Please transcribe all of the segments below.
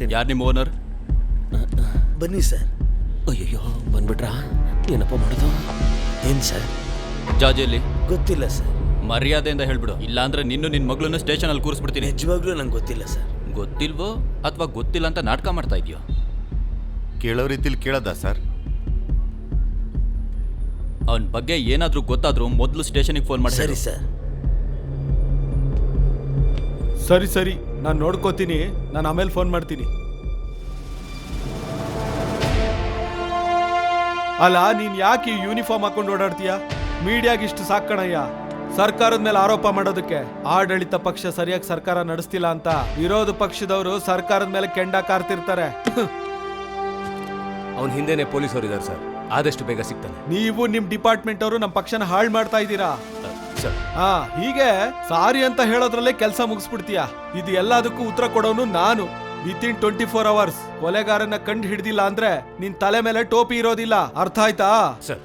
ಯಾರು ನಿಮ್ಮ ಓನರ್ ಬನ್ನಿ ಸರ್. ಅಯ್ಯಯ್ಯೋ ಬಂದ್ಬಿಟ್ರಾ? ಏನಪ್ಪ ಮಾಡೋದು? ಏನು ಸರ್? ಜಾಜಲ್ಲಿ ಗೊತ್ತಿಲ್ಲ ಸರ್. ಮರ್ಯಾದೆಯಿಂದ ಹೇಳ್ಬಿಡು. ಇಲ್ಲಾಂದ್ರೆ ನಿನ್ನ ನಿನ್ನ ಮಗಳನ್ನ ಸ್ಟೇಷನಲ್ಲಿ ಕೂರಿಸ್ಬಿಡ್ತೀನಿ. ನಿಜವಾಗ್ಲೂ ನಂಗೆ ಗೊತ್ತಿಲ್ಲ ಸರ್. ಗೊತ್ತಿಲ್ವೋ ಅಥವಾ ಗೊತ್ತಿಲ್ಲ ಅಂತ ನಾಟಕ ಮಾಡ್ತಾ ಇದೆಯೋ? ಕೇಳೋ ರೀತಿಲಿ ಕೇಳದ ಸರ್? ಅವನ ಬಗ್ಗೆ ಏನಾದರೂ ಗೊತ್ತಾದರೂ ಮೊದಲು ಸ್ಟೇಷನಿಗೆ ಫೋನ್ ಮಾಡಿ ಸರಿ ಸರ್. ಸರಿ ಸರಿ. ನಾನು ನೋಡ್ಕೋತೀನಿ. ನಾನು ಆಮೇಲೆ ಫೋನ್ ಮಾಡ್ತೀನಿ. ಅಲ್ಲ ನೀನ್ ಯಾಕೆ ಈ ಯೂನಿಫಾರ್ಮ್ ಹಾಕೊಂಡು ಓಡಾಡ್ತೀಯ? ಮೀಡಿಯಾಗೆ ಇಷ್ಟು ಸಾಕಣಯ್ಯ ಸರ್ಕಾರದ ಮೇಲೆ ಆರೋಪ ಮಾಡೋದಕ್ಕೆ ಆಡಳಿತ ಪಕ್ಷ ಸರಿಯಾಗಿ ಸರ್ಕಾರ ನಡೆಸ್ತಿಲ್ಲ ಅಂತ ವಿರೋಧ ಪಕ್ಷದವರು ಸರ್ಕಾರದ ಮೇಲೆ ಕೆಂಡ ಕಾರ್ತಿರ್ತಾರೆ. ಅವನ ಹಿಂದೆನೆ ಪೊಲೀಸರು ಇದ್ದಾರೆ ಸರ್. ಆದಷ್ಟು ಬೇಗ ಸಿಗ್ತಾನೆ. ನೀವು ನಿಮ್ ಡಿಪಾರ್ಟ್ಮೆಂಟ್ ಅವರು ನಮ್ಮ ಪಕ್ಷನ ಹಾಳು ಮಾಡ್ತಾ ಇದ್ದೀರಾ? ಸರ್. ಹಾ ಹೀಗೆ ಸಾರಿ ಅಂತ ಹೇಳೋದ್ರಲ್ಲೇ ಕೆಲಸ ಮುಗಿಸ್ಬಿಡ್ತೀಯ? ಇದು ಎಲ್ಲದಕ್ಕೂ ಉತ್ತರ ಕೊಡೋನು ನಾನು. Within twenty four hours ಕೊಲೆಗಾರನ ಕಂಡು ಹಿಡ್ದಿಲ್ಲ ಅಂದ್ರೆ ನಿನ್ ತಲೆ ಮೇಲೆ ಟೋಪಿ ಇರೋದಿಲ್ಲ. ಅರ್ಥ ಆಯ್ತಾ? ಸರ್.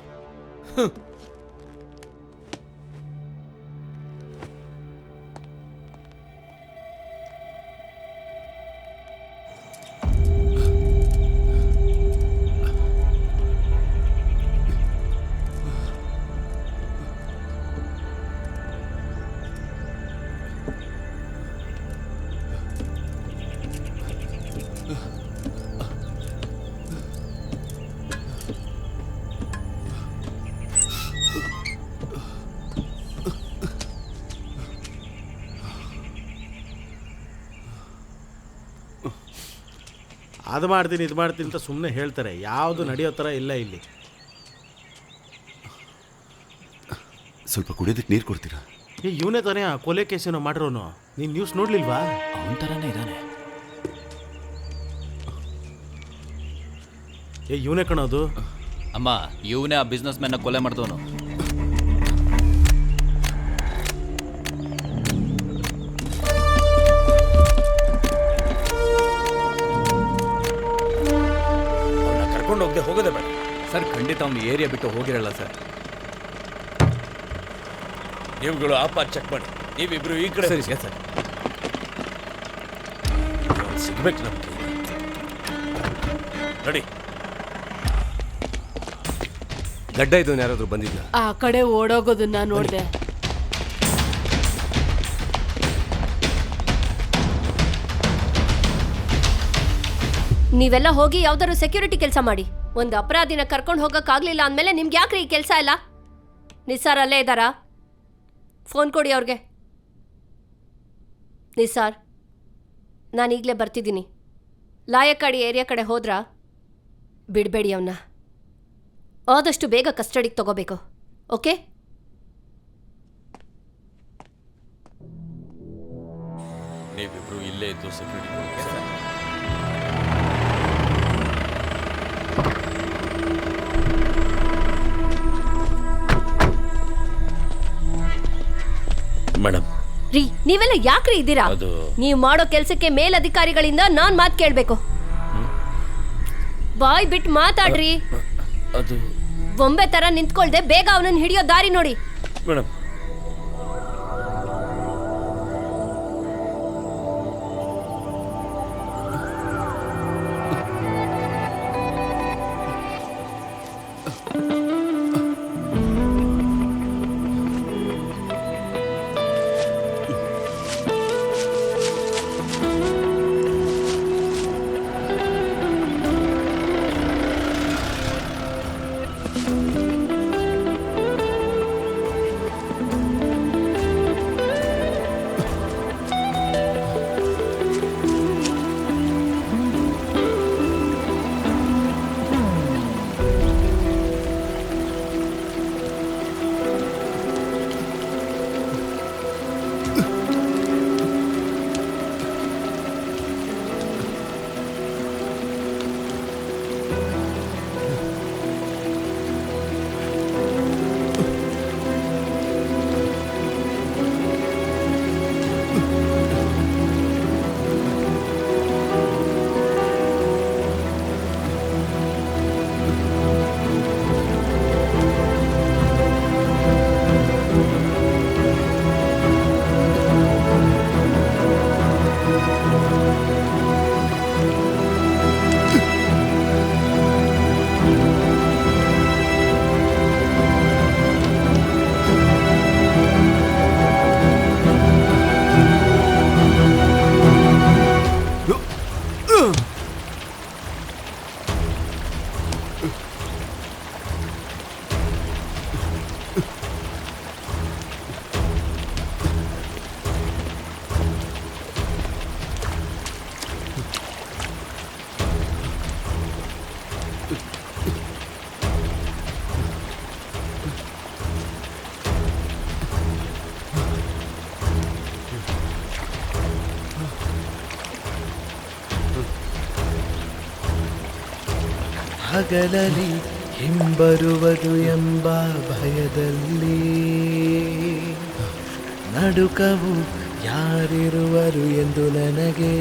ಅದು ಮಾಡ್ತೀನಿ ಇದು ಮಾಡ್ತೀನಿ ಅಂತ ಸುಮ್ಮನೆ ಹೇಳ್ತಾರೆ. ಯಾವುದು ನಡೆಯೋ ಥರ ಇಲ್ಲ ಇಲ್ಲಿ. ಸ್ವಲ್ಪ ಕುಡಿಯೋದಕ್ಕೆ ನೀರು ಕೊಡ್ತೀರಾ? ಏ ಇವನೇ ತಾನೇ ಆ ಕೊಲೆ ಕೇಸೇನೋ ಮಾಡಿರೋನು. ನೀನು ನ್ಯೂಸ್ ನೋಡ್ಲಿಲ್ವಾ? ಅವನ ಥರನೇ ಇದ್ದಾನೆ ಏ ಇವನೇ ಕಣೋದು ಅಮ್ಮ ಇವನೇ ಆ ಬಿಸ್ನೆಸ್ ಮ್ಯಾನ್ನ ಕೊಲೆ ಮಾಡ್ದವನು. ಕರ್ಕೊಂಡು ಹೋಗದೆ ಹೋಗೋದೇ ಬೇಡ. ಸರ್ ಖಂಡಿತ ಅವನು ಏರಿಯಾ ಬಿಟ್ಟು ಹೋಗಿರಲ್ಲ ಸರ್. ನೀವುಗಳು ಪಾರ್ ಚೆಕ್ ಮಾಡಿ. ನೀವಿಬ್ರು ಈ ಕಡೆ ಸರಿ ಸರ್. ಸಿಗ್ಬೇಕು ನಮ್ಗೆ. ನೋಡಿ. ಗಡ್ಡ ಇದ್ದವನು ಯಾರಾದರೂ ಬಂದಿದ್ದ ಆ ಕಡೆ ಓಡೋಗೋದನ್ನ ನೋಡ್ದೆ. ನೀವೆಲ್ಲ ಹೋಗಿ ಯಾವ್ದಾದ್ರು ಸೆಕ್ಯೂರಿಟಿ ಕೆಲಸ ಮಾಡಿ. ಒಂದು ಅಪರಾಧಿನ ಕರ್ಕೊಂಡು ಹೋಗೋಕ್ಕಾಗ್ಲಿಲ್ಲ ಅಂದಮೇಲೆ ನಿಮ್ಗೆ ಯಾಕ್ರಿ ಈ ಕೆಲಸ ಇಲ್ಲ ನಿಸ್ಸಾರ್ ಅಲ್ಲೇ ಇದ್ದಾರಾ? ಫೋನ್ ಕೊಡಿ ಅವ್ರಿಗೆ. ನಿಸ್ಸಾರ್, ನಾನು ಈಗಲೇ ಬರ್ತಿದ್ದೀನಿ. ಲಾಯಕಾಡಿ ಏರಿಯಾ ಕಡೆ ಹೋದ್ರಾ? ಬಿಡಬೇಡಿ ಅವನ್ನ ಆದಷ್ಟು ಬೇಗ ಕಸ್ಟಡಿಗೆ ತಗೋಬೇಕು, ಓಕೆ? ನೀವಿಬ್ರು ಇಲ್ಲೇ ಇದ್ದು ಸೆಕ್ಯೂರಿಟಿ ನೀವೆಲ್ಲ ಯಾಕ್ರಿ ಇದ್ದೀರಾ? ಅದು ನೀವು ಮಾಡೋ ಕೆಲಸಕ್ಕೆ ಮೇಲಧಿಕಾರಿಗಳಿಂದ ನಾನ್ ಮಾತ್ ಕೇಳಬೇಕು. ಬಾಯ್ ಬಿಟ್ಟು ಮಾತಾಡ್ರಿ. ಅದು ಬೊಂಬೆ ತರ ನಿಂತ್ಕೊಳ್ದೆ ಬೇಗ ಅವನನ್ನ ಹಿಡಿಯೋ ದಾರಿ ನೋಡಿ. ಮೇಡಮ್ ಹಗಲಲಿ ಹಿಂಬರುವುದು ಎಂಬ ಭಯದಲ್ಲಿ ನಡುಕವು ಯಾರಿರುವರು ಎಂದು ನನಗೆ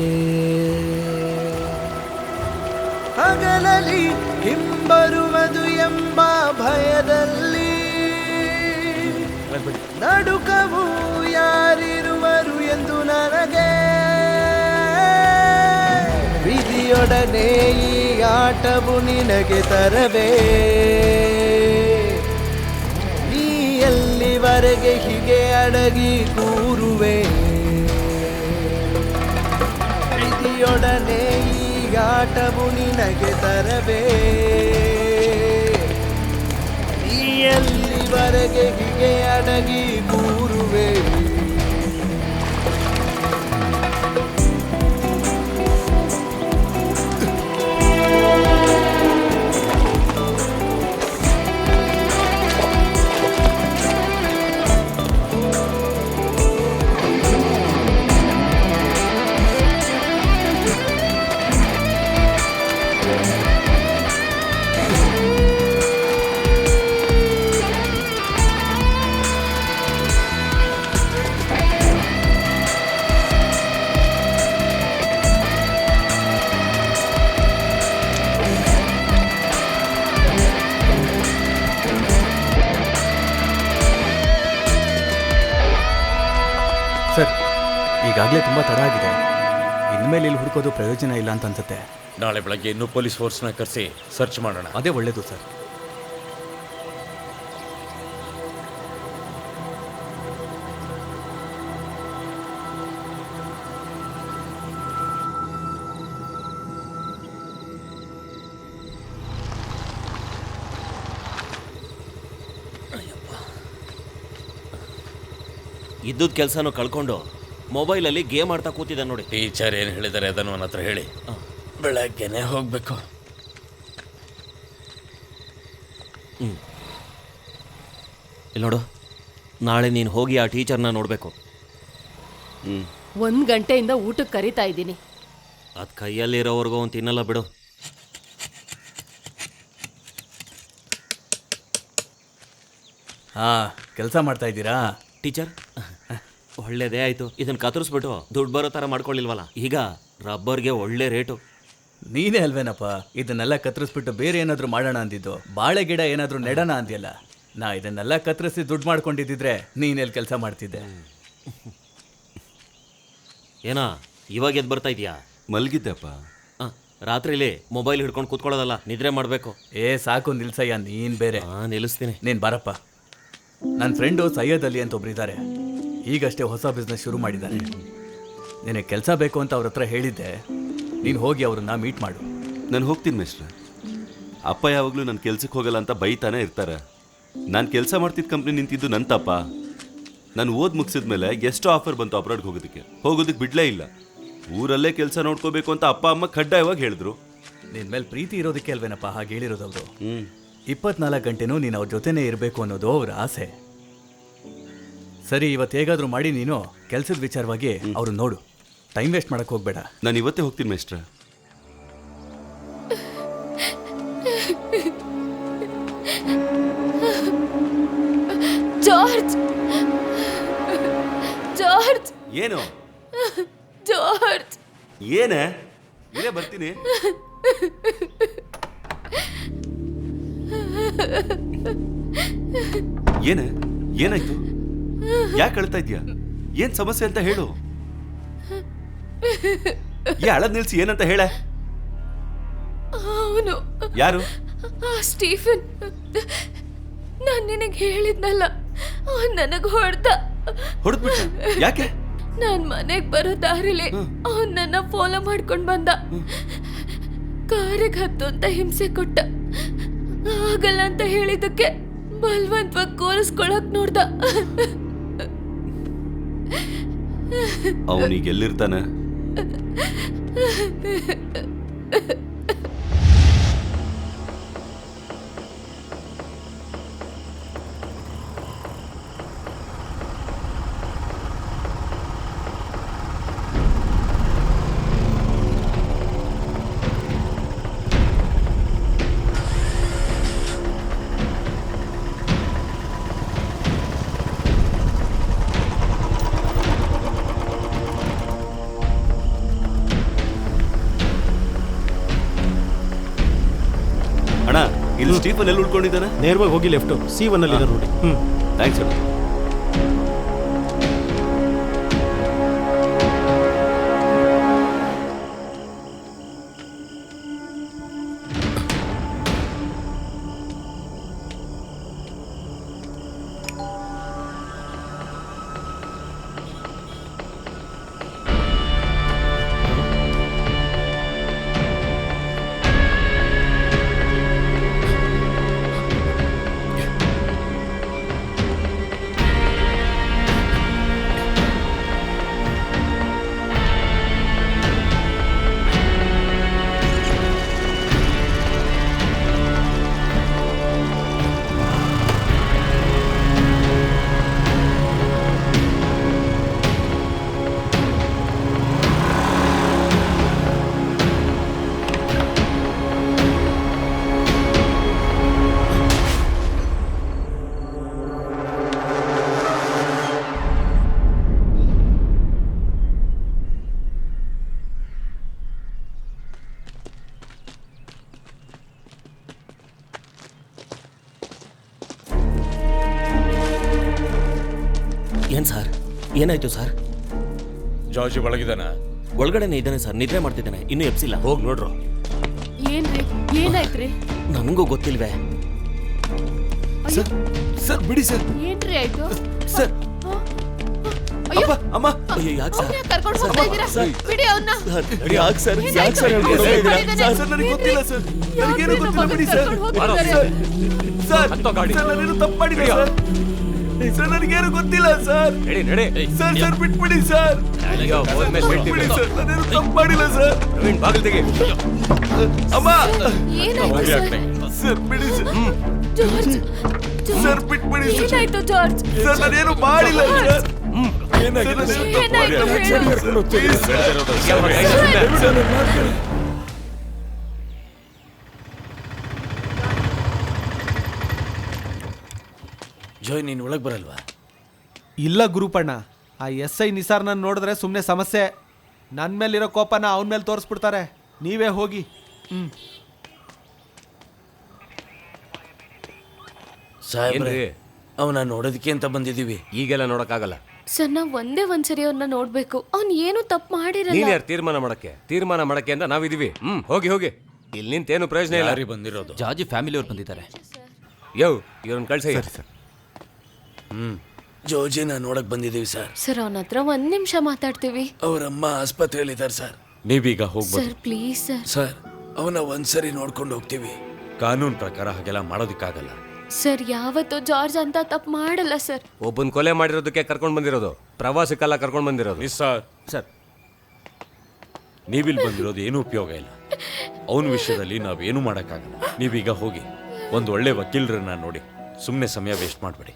ಹಗಲಲಿ ಹಿಂಬರುವುದು ಎಂಬ ಭಯದಲ್ಲಿ ನಡುಕವು ಯಾರಿರುವರು ಎಂದು ನನಗೆ ವಿಧಿಯೊಡನೆ ಆಟವು ನಿನಗೆ ತರವೇ. ನೀ ಎಲ್ಲಿವರೆಗೆ ಹೀಗೆ ಅಡಗಿ ಕೂರುವೆ? ಈ ಆಟವು ನಿನಗೆ ತರವೇ. ನೀ ಎಲ್ಲಿವರೆಗೆ ಹೀಗೆ ಅಡಗಿ ಈಗಾಗಲೇ ತುಂಬ ತಡ ಆಗಿದೆ. ಇನ್ಮೇಲೆ ಇಲ್ಲಿ ಹುಡುಕೋದು ಪ್ರಯೋಜನ ಇಲ್ಲ ಅಂತ ಅನ್ಸುತ್ತೆ. ನಾಳೆ ಬೆಳಗ್ಗೆ ಇನ್ನೂ ಪೊಲೀಸ್ ಫೋರ್ಸ್ನ ಕರೆಸಿ ಸರ್ಚ್ ಮಾಡೋಣ. ಅದೇ ಒಳ್ಳೇದು ಸರ್. ಇದ್ದದ ಕೆಲಸನೂ ಕಳ್ಕೊಂಡು ಮೊಬೈಲಲ್ಲಿ ಗೇಮ್ ಆಡ್ತಾ ಕೂತಿದ್ದ ನೋಡಿ. ಟೀಚರ್ ಏನು ಹೇಳಿದ್ದಾರೆ ಅದನ್ನು ನನ್ನ ಹತ್ರ ಹೇಳಿ. ಬೆಳಗ್ಗೆನೆ ಹೋಗ್ಬೇಕು. ಇಲ್ಲಿ ನೋಡು ನಾಳೆ ನೀನು ಹೋಗಿ ಆ ಟೀಚರ್ನ ನೋಡಬೇಕು. ಒಂದು ಗಂಟೆಯಿಂದ ಊಟಕ್ಕೆ ಕರಿತಾ ಇದ್ದೀನಿ. ಅದು ಕೈಯಲ್ಲಿರೋವರೆಗೂ ಅವ್ನು ತಿನ್ನಲ್ಲ ಬಿಡು. ಹಾಂ ಕೆಲಸ ಮಾಡ್ತಾ ಇದ್ದೀರಾ? ಟೀಚರ್? ಒಳ್ಳೇದೇ ಆಯ್ತು. ಇದನ್ನ ಕತ್ತರಿಸ್ಬಿಟ್ಟು ದುಡ್ಡು ಬರೋ ಥರ ಮಾಡ್ಕೊಳ್ಳಿಲ್ವಲ್ಲ? ಈಗ ರಬ್ಬರ್ಗೆ ಒಳ್ಳೆ ರೇಟು. ನೀನೇ ಅಲ್ವೇನಪ್ಪ? ಇದನ್ನೆಲ್ಲ ಕತ್ತರಿಸ್ಬಿಟ್ಟು ಬೇರೆ ಏನಾದರೂ ಮಾಡೋಣ ಅಂದಿದ್ದು? ಬಾಳೆ ಗಿಡ ಏನಾದರೂ ನೆಡೋಣ ಅಂದಿಲ್ಲ ನಾ ಇದನ್ನೆಲ್ಲ ಕತ್ತರಿಸಿ ದುಡ್ಡು ಮಾಡ್ಕೊಂಡಿದ್ದಿದ್ರೆ ನೀನೆಲ್ಲಿ ಕೆಲಸ ಮಾಡ್ತಿದ್ದೆ? ಏನಾ ಇವಾಗ ಎದ್ದು ಬರ್ತಾ ಇದೆಯಾ? ಮಲಗಿದ್ದೆಪ್ಪ. ರಾತ್ರಿಲಿ ಮೊಬೈಲ್ ಹಿಡ್ಕೊಂಡು ಕೂತ್ಕೊಳ್ಳೋದಲ್ಲ ನಿದ್ರೆ ಮಾಡಬೇಕು. ಏ ಸಾಕು ನಿಲ್ಸಯ್ಯ ನೀನ್ ಬೇರೆ. ಹಾಂ ನಿಲ್ಲಿಸ್ತೀನಿ. ನೀನ್ ಬರಪ್ಪ. ನನ್ನ ಫ್ರೆಂಡು ಸೈಯದ್ ಅಲಿ ಅಂತ ಒಬ್ರು ಇದ್ದಾರೆ ಈಗಷ್ಟೇ ಹೊಸ ಬಿಸ್ನೆಸ್ ಶುರು ಮಾಡಿದ್ದಾರೆ. ನಿನಗೆ ಕೆಲಸ ಬೇಕು ಅಂತ ಅವ್ರ ಹತ್ರ ಹೇಳಿದ್ದೆ. ನೀನು ಹೋಗಿ ಅವ್ರನ್ನ ಮೀಟ್ ಮಾಡು. ನಾನು ಹೋಗ್ತೀನಿ ಮಿಸ್ಟ್ರ ಅಪ್ಪ ಯಾವಾಗಲೂ ನನ್ನ ಕೆಲ್ಸಕ್ಕೆ ಹೋಗಲ್ಲ ಅಂತ ಬೈತಾನೆ ಇರ್ತಾರೆ. ನಾನು ಕೆಲಸ ಮಾಡ್ತಿದ್ದ ಕಂಪ್ನಿ ನಿಂತಿದ್ದು ನನ್ನ ತಪ್ಪ. ನಾನು ಓದ್ ಮುಗಿಸಿದ ಮೇಲೆ ಎಷ್ಟು ಆಫರ್ ಬಂತು ಅಬ್ರಾಡ್ಗೆ ಹೋಗೋದಕ್ಕೆ. ಹೋಗೋದಕ್ಕೆ ಬಿಡಲೇ ಇಲ್ಲ. ಊರಲ್ಲೇ ಕೆಲಸ ನೋಡ್ಕೋಬೇಕು ಅಂತ ಅಪ್ಪ ಅಮ್ಮ ಕಡ್ಡಾಯವಾಗಿ ಹೇಳಿದ್ರು. ನಿನ್ನ ಮೇಲೆ ಪ್ರೀತಿ ಇರೋದಕ್ಕೆ ಅಲ್ವೇನಪ್ಪ? ಹಾಗೆ ಹೇಳಿರೋದು ಅವರು ಹ್ಞೂ ಇಪ್ಪತ್ನಾಲ್ಕು ಗಂಟೆನೂ ನೀನು ಅವ್ರ ಜೊತೆನೇ ಇರಬೇಕು ಅನ್ನೋದು ಅವ್ರ ಆಸೆ. ಸರಿ ಇವತ್ತು ಹೇಗಾದರೂ ಮಾಡಿ ನೀನು ಕೆಲಸದ ವಿಚಾರವಾಗಿ ಅವ್ರು ನೋಡು. ಟೈಮ್ ವೇಸ್ಟ್ ಮಾಡಕ್ಕೆ ಹೋಗಬೇಡ. ನಾನು ಇವತ್ತೇ ಹೋಗ್ತೀನಿ ಮೇಸ್ಟ್ರ ಜಾರ್ಜ್! ಜಾರ್ಜ್! ಏನು? ಜಾರ್ಜ್! ಏನೇ? ಇಲ್ಲೇ ಬರ್ತೀನಿ. ಏನೇ? ಏನಾಯ್ತು? ಯಾಕೆ ಅಳ್ತಾ ಇದ್ಯಾ? ಏನ್ ಸಮಸ್ಯೆ ಅಂತ ಹೇಳು. ಈ ಅಳದ್ ನಿಲ್ಸಿ ಏನಂತ ಹೇಳ. ಅವನು. ಯಾರು? ಆ ಸ್ಟೀಫನ್. ನಾನು ನಿನಗೆ ಹೇಳಿದ್ನಲ್ಲ ಅವನ್ ನನಗ್ ಹೊಡೆದ. ಹೊಡೆದ್ಬಿಟ್ಟ? ಯಾಕೆ? ನಾನ್ ಮನೆಗ್ ಬರೋ ದಾರಿಲಿ ಅವನ್ ನನ್ನ ಫಾಲೋ ಮಾಡ್ಕೊಂಡ್ ಬಂದ. ಕಾರಿಗೆ ಹತ್ತು ಅಂತ ಹಿಂಸೆ ಕೊಟ್ಟ. ಆಗಲ್ಲ ಅಂತ ಹೇಳಿದಕ್ಕೆ ಬಲ್ವಂತ್ವಾಗಿ ಕೋರಿಸ್ಕೊಳಕ್ ನೋಡ್ದ. ಅವನಿಗೆ ಅಣ್ಣ ಇಲ್ಲಿ ಸ್ಟೀಫನ್ ಎಲ್ಲಿ ಉಳ್ಕೊಂಡಿದ್ದಾನೆ? ನೇರವಾಗಿ ಹೋಗಿ ಲೆಫ್ಟ್ ಸಿ ಒನ್ ಅಲ್ಲಿ ನೋಡಿ. ಹ್ಞೂ ಥ್ಯಾಂಕ್ಸ್ ಅಣ್ಣ. ಏನಾಯ್ತು ಸರ್? ಜಾರ್ಜ್ ಒಳಗಿದಾನ ಒಳಗಡೆನೆ ಇದ್ದಾನೆ ಸರ್ ನಿದ್ರೆ ಮಾಡ್ತಿದ್ದಾನೆ. ಇನ್ನೂ ಎಪ್ಸಿಲ್ಲ ಹೋಗಿ ನೋಡ್ರು. ಏನ್ರಿ? ಏನಾಯ್ತ್ರಿ? ನನಗೂ ಗೊತ್ತಿಲ್ವೇ. ಸರ್ ಬಿಡಿ ಸರ್. ಏನ್ರಿ ಆಯ್ತು? ಸರ್. ಹ? ಅಯ್ಯೋ ಅಪ್ಪ ಅಮ್ಮ. ಅಯ್ಯೋ ಯಾಕೆ ಸರ್? ಸರ್ ಸರ್ ಹೋಗ್ತಾ ಸರ್. ಬಿಡಿ ಸರ್ ಯಾಕೆ ಸರ್? ಯಾಕೆ ಸರ್ ಹೇಳ್ಕೊಂಡು ಹೋಗ್ತಾ ಇದ್ದೀರಾ? ಸರ್ ನನಗೆ ಗೊತ್ತಿಲ್ಲ ಸರ್. ನನಗೇನು ಗೊತ್ತಿಲ್ಲ ಬಿಡಿ ಸರ್. Sir sir. ನಾನೇನು ತಪ್ಪು ಮಾಡಿಲ್ಲ ಸರ್? ಸರ್ ನನಗೇನು ಗೊತ್ತಿಲ್ಲ ಸರ್. ಸರ್ ಸರ್ ಬಿಟ್ಬಿಡಿ ಸರ್. ಬಿಟ್ಬಿಡಿ ಸರ್. ನಾನೇನು ತಪ್ಪು ಮಾಡಿಲ್ಲ ಸರ್. ಅಮ್ಮ. ಏನಾಯ್ತು ಸರ್? ಸರ್ ಬಿಡಿ ಸರ್. ಜಾರ್ಜ್ ಸರ್ ಬಿಟ್ಬಿಡಿ ಸರ್. ಏನಾಯ್ತು ಜಾರ್ಜ್? ಸರ್ ನಾನೇನು ಮಾಡಿಲ್ಲ ಸರ್. ಏನಾಯ್ತು ಜೋಯ್ ನೀನ್ ಒಳಗ್ ಬರಲ್ವಾ? ಇಲ್ಲ ಗುರುಪಣ್ಣ. ಆ ಎಸ್ ಐ ನಿಸಾರ್ನ ನೋಡಿದ್ರೆ ಸುಮ್ಮನೆ ಸಮಸ್ಯೆ. ನನ್ನ ಮೇಲಿರೋ ಕೋಪನ ಅವನ ಮೇಲೆ ತೋರಿಸ್ಬಿಡ್ತಾರೆ. ನೀವೇ ಹೋಗಿ. ಸಾಹೇಬ್ರೆ ಅವನ ನೋಡೋದಕ್ಕೆ ಅಂತ ಬಂದಿದೀವಿ ಈಗೆಲ್ಲ ನೋಡಕ್ಕಾಗಲ್ಲ. ಸರ್ ನಾವ್ ಒಂದೇ ಒಂದ್ಸರಿ ಅವ್ರನ್ನ ನೋಡ್ಬೇಕು. ಅವ್ನ್ ಏನು ತಪ್ಪು ನೀನ್ ಮಾಡಿರಲ್ಲ ಯಾರು ತೀರ್ಮಾನ ಮಾಡಕ್ಕೆ? ತೀರ್ಮಾನ ಮಾಡಕ್ಕೆ ಅಂತ ನಾವಿದೀವಿ ಹ್ಮ್ ಹೋಗಿ ಹೋಗಿ. ಇಲ್ಲಿ ನಿಂತೇನು ಪ್ರಯೋಜನ ಇಲ್ಲ. ಯಾರಿ ಬಂದಿರೋದು? ಫ್ಯಾಮಿಲಿ ಅವ್ರು ಬಂದಿದ್ದಾರೆ. ಯೋ ಇವ್ರನ್ನ ಕಳ್ಸಿ. ಜೋಜಿನ ನೋಡಕ್ ಬಂದಿದ್ದೀವಿ ಸರ್. ಸರ್ ಅವನ ಹತ್ರ ಒಂದ್ ನಿಮಿಷ ಮಾತಾಡ್ತೀವಿ. ಅವರಮ್ಮ ಆಸ್ಪತ್ರೆಯಲ್ಲಿ ಇದ್ದಾರೆ ಸರ್. ನೀವೀಗ ಹೋಗ್ಬೋದು. Sir please sir. ಸರ್ ಅವನ ಒಂದ್ಸರಿ ನೋಡ್ಕೊಂಡು ಹೋಗ್ತೀವಿ. ಕಾನೂನು ಪ್ರಕಾರ ಹಾಗೆಲ್ಲ ಮಾಡೋದಕ್ಕಾಗಲ್ಲ. ಸರ್ ಯಾವತ್ತು ಜಾರ್ಜ್ ಅಂತ ತಪ್ಪು ಮಾಡಲ್ಲ ಸರ್. ಒಬ್ಬನ್ ಕೊಲೆ ಮಾಡಿರೋದಕ್ಕೆ ಕರ್ಕೊಂಡ್ ಬಂದಿರೋದು. ಪ್ರವಾಸಕ್ಕೆಲ್ಲ ಕರ್ಕೊಂಡ್ ಬಂದಿರೋದು. Sir sir. ನೀವಿಲ್ಲಿ ಬಂದಿರೋದು ಏನೂ ಉಪಯೋಗ ಇಲ್ಲ. ಅವನ ವಿಷಯದಲ್ಲಿ ನಾವೇನು ಮಾಡೋಕ್ಕಾಗಲ್ಲ. ನೀವೀಗ ಹೋಗಿ ಒಂದು ಒಳ್ಳೆ ವಕೀಲರನ್ನ ನೋಡಿ ಸುಮ್ಮನೆ ಸಮಯ ವೇಸ್ಟ್ ಮಾಡಬೇಡಿ.